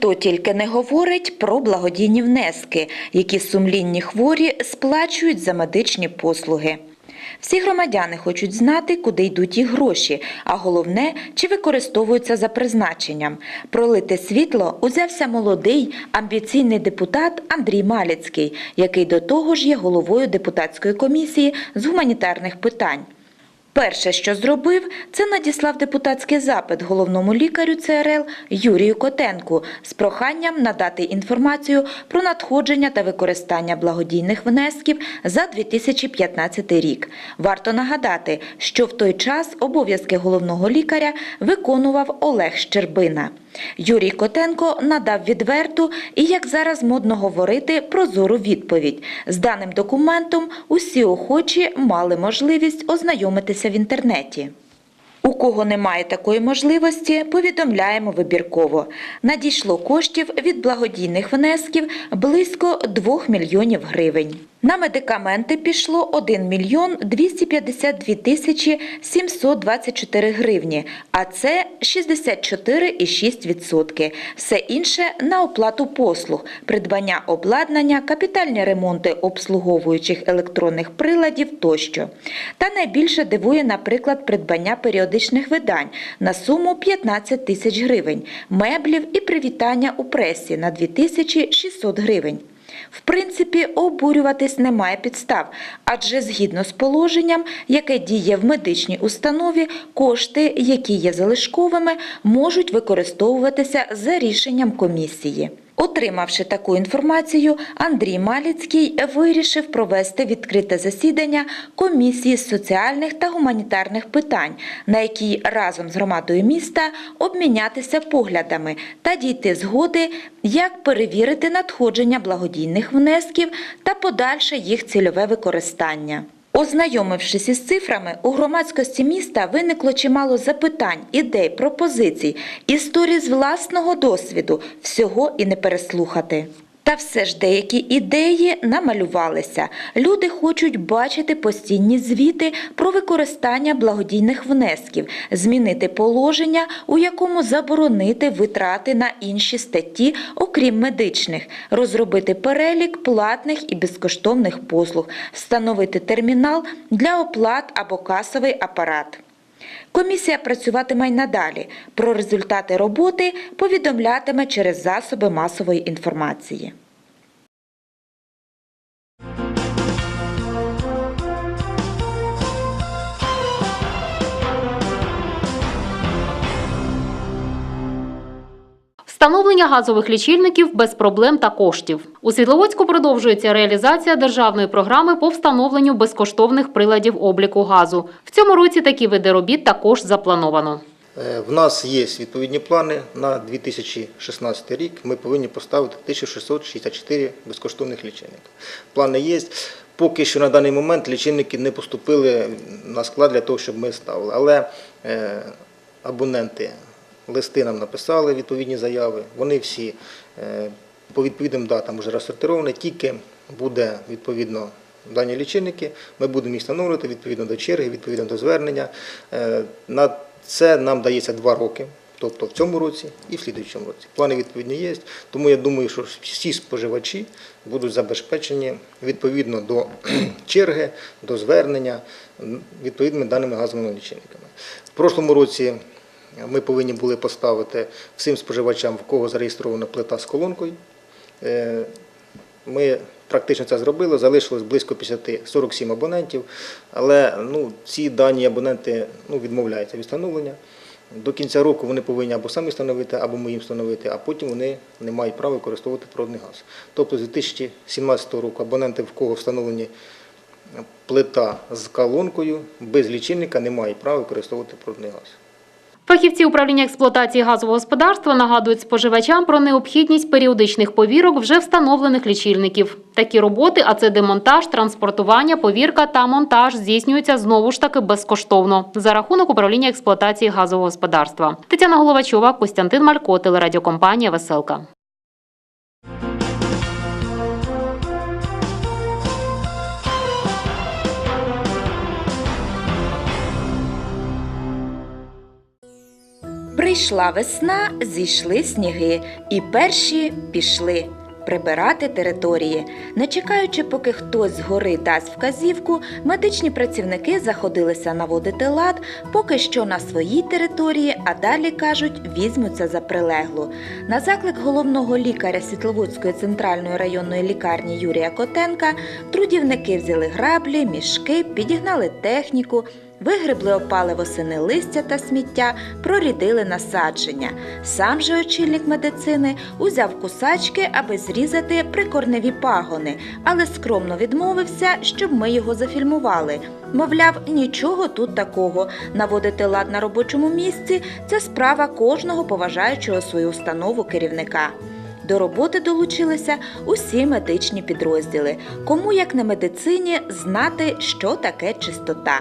Ніхто тільки не говорить про благодійні внески, які сумлінні хворі сплачують за медичні послуги. Всі громадяни хочуть знати, куди йдуть їх гроші, а головне, чи використовуються за призначенням. Пролити світло узявся молодий, амбіційний депутат Андрій Маліцький, який до того ж є головою депутатської комісії з гуманітарних питань. Перше, що зробив, це надіслав депутатський запит головному лікарю ЦРЛ Юрію Котенку з проханням надати інформацію про надходження та використання благодійних внесків за 2015 рік. Варто нагадати, що в той час обов'язки головного лікаря виконував Олег Щербина. Юрій Котенко надав відверту і, як зараз модно говорити, прозору відповідь. З даним документом усі охочі мали можливість ознайомитися в інтернеті. У кого немає такої можливості, повідомляємо вибірково. Надійшло коштів від благодійних внесків близько 2 мільйонів гривень. На медикаменти пішло 1 мільйон 252 тисячі 724 гривні, а це 64,6%. Все інше на оплату послуг, придбання обладнання, капітальні ремонти обслуговуючих електронних приладів тощо. Та найбільше дивує, наприклад, придбання періодичних видань на суму 15 тисяч гривень, меблів і привітання у пресі на 2600 гривень. В принципі, обурюватись немає підстав, адже згідно з положенням, яке діє в медичній установі, кошти, які є залишковими, можуть використовуватися за рішенням комісії. Отримавши таку інформацію, Андрій Маліцький вирішив провести відкрите засідання комісії соціальних та гуманітарних питань, на якій разом з громадою міста обмінятися поглядами та дійти згоди, як перевірити надходження благодійних внесків та подальше їх цільове використання. Ознайомившись із цифрами, у громадськості міста виникло чимало запитань, ідей, пропозицій, історій з власного досвіду, всього і не переслухати. Та все ж деякі ідеї намалювалися. Люди хочуть бачити постійні звіти про використання благодійних внесків, змінити положення, у якому заборонити витрати на інші статті, окрім медичних, розробити перелік платних і безкоштовних послуг, встановити термінал для оплат або касовий апарат. Комісія працюватиме й надалі. Про результати роботи повідомлятиме через засоби масової інформації. Встановлення газових лічильників без проблем та коштів. У Світловодську продовжується реалізація державної програми по встановленню безкоштовних приладів обліку газу. В цьому році такі види робіт також заплановано. Е, В нас є відповідні плани на 2016 рік. Ми повинні поставити 1664 безкоштовних лічильника. Плани є. Поки що на даний момент лічильники не поступили на склад для того, щоб ми ставили. Але е, абоненти листи нам написали відповідні заяви. Вони всі е, по відповідним датам вже розсортировані. Тільки буде відповідно дані лічильники, ми будемо їх встановлювати відповідно до черги, відповідно до звернення. Е, На це нам дається два роки. Тобто в цьому році і в слідуючому році. Плани відповідні є, тому я думаю, що всі споживачі будуть забезпечені відповідно до черги, до звернення відповідними даними газовими лічильниками. В прошлому році ми повинні були поставити всім споживачам, в кого зареєстрована плита з колонкою. Е, Ми практично це зробили, залишилось близько 50, 47 абонентів, але ну, ці дані абоненти ну, відмовляються від встановлення. До кінця року вони повинні або самі встановити, або ми їм встановити, а потім вони не мають права використовувати природний газ. Тобто з 2017 року абоненти, в кого встановлені плита з колонкою, без лічильника не мають права використовувати природний газ. Фахівці управління експлуатації газового господарства нагадують споживачам про необхідність періодичних повірок вже встановлених лічильників. Такі роботи, а це демонтаж, транспортування, повірка та монтаж здійснюються знову ж таки безкоштовно за рахунок управління експлуатації газового господарства. Тетяна Головачова, Костянтин Малько, телерадіокомпанія Веселка. Прийшла весна, зійшли сніги, і перші пішли прибирати території. Не чекаючи, поки хтось згори дасть вказівку, медичні працівники заходилися наводити лад, поки що на своїй території, а далі кажуть, візьмуться за прилеглу. На заклик головного лікаря Світловодської центральної районної лікарні Юрія Котенка трудівники взяли граблі, мішки, підігнали техніку. Вигребли опале восени листя та сміття, прорідили насадження. Сам же очільник медицини узяв кусачки, аби зрізати прикорневі пагони, але скромно відмовився, щоб ми його зафільмували. Мовляв, нічого тут такого. Наводити лад на робочому місці це справа кожного поважаючого свою установу керівника. До роботи долучилися усі медичні підрозділи. Кому, як на медицині, знати, що таке чистота.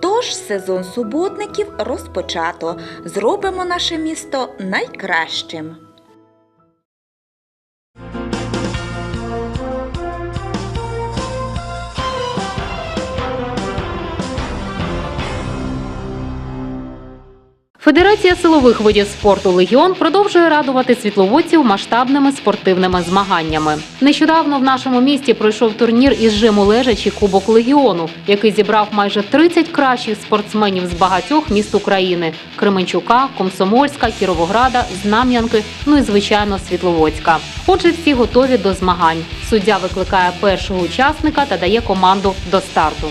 Тож сезон суботників розпочато. Зробимо наше місто найкращим. Федерація силових видів спорту Легіон продовжує радувати світловодців масштабними спортивними змаганнями. Нещодавно в нашому місті пройшов турнір із жиму лежачі Кубок Легіону, який зібрав майже 30 кращих спортсменів з багатьох міст України: Кременчука, Комсомольська, Кіровограда, Знам'янки, ну і звичайно Світловодська. Отже, всі готові до змагань. Суддя викликає першого учасника та дає команду до старту.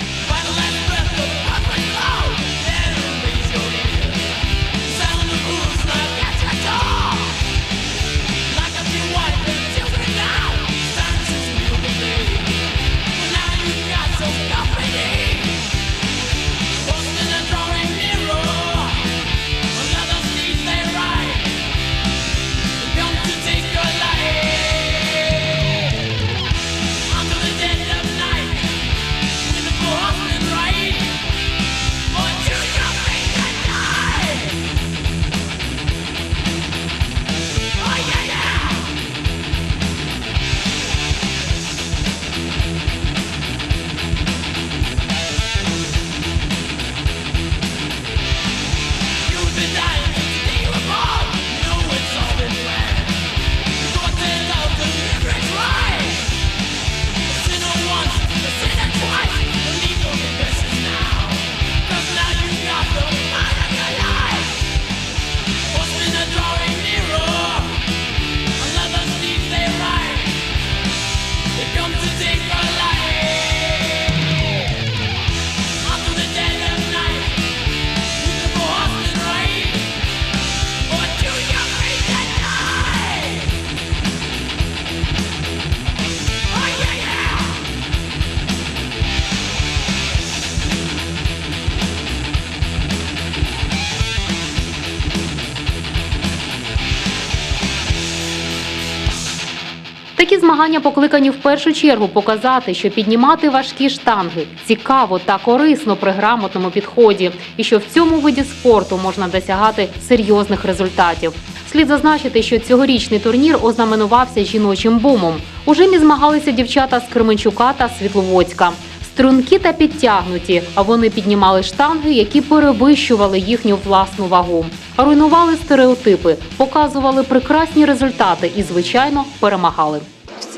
Такі змагання покликані в першу чергу показати, що піднімати важкі штанги цікаво та корисно при грамотному підході, і що в цьому виді спорту можна досягати серйозних результатів. Слід зазначити, що цьогорічний турнір ознаменувався жіночим бумом. У жимі змагалися дівчата з Кременчука та Світловодська Струнки та підтягнуті, а вони піднімали штанги, які перевищували їхню власну вагу, руйнували стереотипи, показували прекрасні результати і, звичайно, перемагали.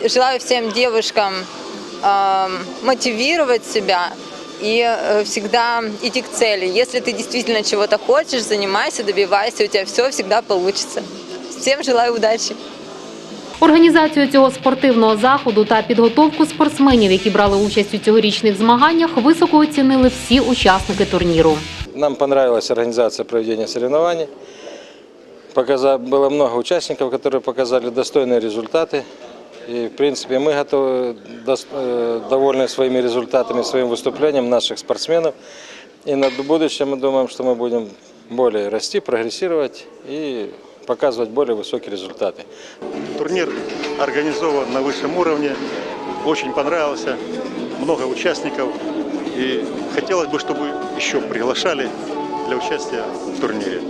желаю всем девушкам эм, мотивировать себя и э, всегда идти к цели. Если ты действительно чего-то хочешь, занимайся, добивайся, у тебя все всегда получится. Всем желаю удачи! Організацію цього спортивного заходу та підготовку спортсменів, які брали участь у цьогорічних змаганнях, високо оцінили всі учасники турніру. Нам понравилась организация проведения соревнований. Показа- Было много участников, которые показали достойные результаты. И, в принципе, мы готовы, дос- э, довольны своими результатами, своим выступлением наших спортсменов. И на будущее мы думаем, что мы будем более расти, прогрессировать и показывать более высокие результаты. Турнир организован на высшем уровне, очень понравился, много участников. И хотелось бы, чтобы еще приглашали для участия в турнире.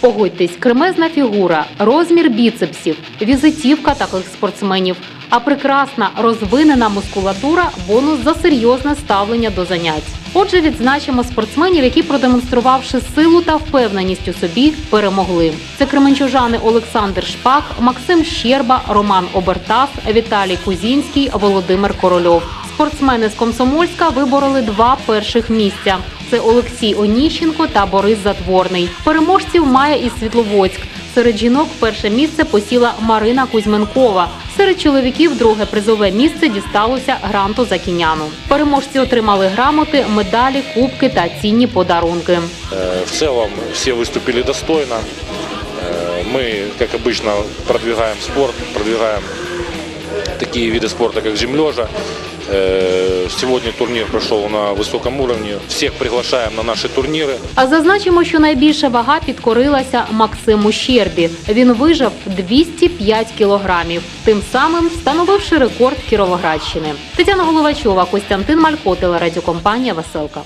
Погодьтесь, кремезна фігура, розмір біцепсів, візитівка таких спортсменів, а прекрасна розвинена мускулатура бонус за серйозне ставлення до занять. Отже, відзначимо спортсменів, які, продемонструвавши силу та впевненість у собі, перемогли. Це кременчужани Олександр Шпак, Максим Щерба, Роман Обертас, Віталій Кузінський, Володимир Корольов. Спортсмени з Комсомольська вибороли два перших місця. Це Олексій Оніщенко та Борис Затворний. Переможців має і Світловодськ. Серед жінок перше місце посіла Марина Кузьменкова. Серед чоловіків друге призове місце дісталося гранту Закіняну. Переможці отримали грамоти, медалі, кубки та цінні подарунки. Э, В целом все выступили достойно. Э, Мы, как обычно, продвигаем спорт, продвигаем такие виды спорта, как жимлежа. Э, Сегодня турнир прошел на высоком уровне. Всех приглашаем на наши турниры. А зазначимо, що найбільша вага підкорилася Максиму Щербі. Він вижав 205 кілограмів, тим самим встановивши рекорд Кіровоградщини. Тетяна Головачова, Костянтин Малько, телерадіокомпанія Веселка.